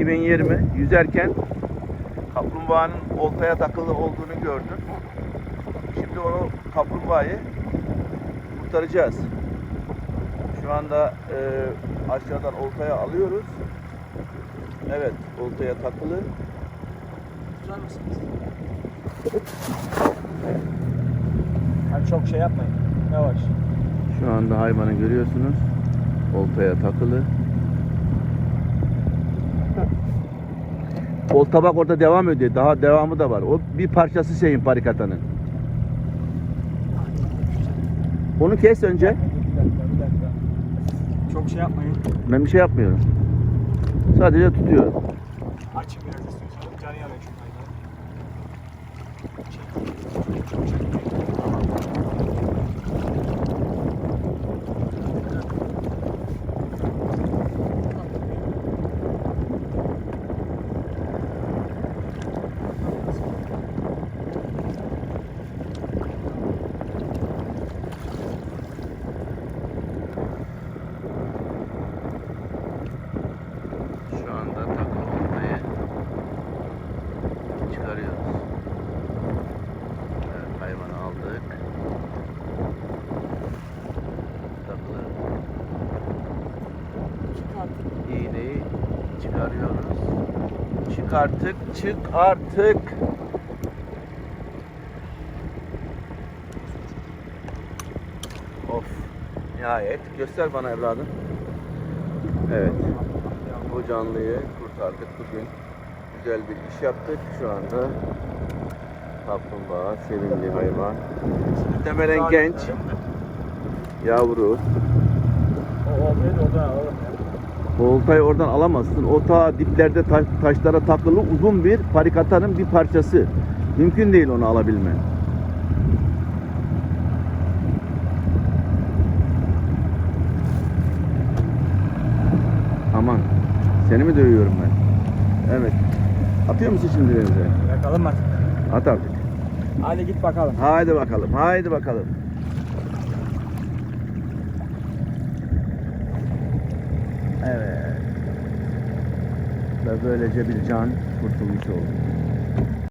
2020 yüzerken kaplumbağanın oltaya takılı olduğunu gördüm. Şimdi onu kaplumbağayı kurtaracağız. Şu anda e, aşağıdan oltaya alıyoruz. Evet, oltaya takılı. Tutar mısınız? Hani çok şey yapmayın. Yavaş. Şu anda hayvanı görüyorsunuz. Oltaya takılı. Olta bak orada devam ediyor. Daha devamı da var. O bir parçası şeyin parikatanın. Onu kes önce. Bir dakika, bir dakika. Çok şey yapmayın. Ben bir şey yapmıyorum. Sadece tutuyorum. Açın biraz istiyorsanız. Canı yanıyor çünkü hayvan. Çek. Çok çekmeyin. Şu anda takılı oltayı çıkarıyoruz. Evet, hayvanı aldık. Takılı iğneyi çıkarıyoruz. Çık artık, çık artık. Of. Nihayet. Göster bana evladım. Evet. Bu canlıyı kurtardık bugün. Güzel bir iş yaptık. Şu anda kaplumbağa, sevimli hayvan. Muhtemelen genç, yavru. O olmayı da alalım ya. Oltayı oradan alamazsın. O ta diplerde taş- taşlara takılı uzun bir parikatanın bir parçası. Mümkün değil onu alabilmen. Aman. Seni mi dövüyorum ben? Evet. Atıyor musun şimdi denize? Yakalım artık. At artık. Hadi git bakalım. Haydi bakalım. Haydi bakalım. Ve böylece bir can kurtulmuş oldu.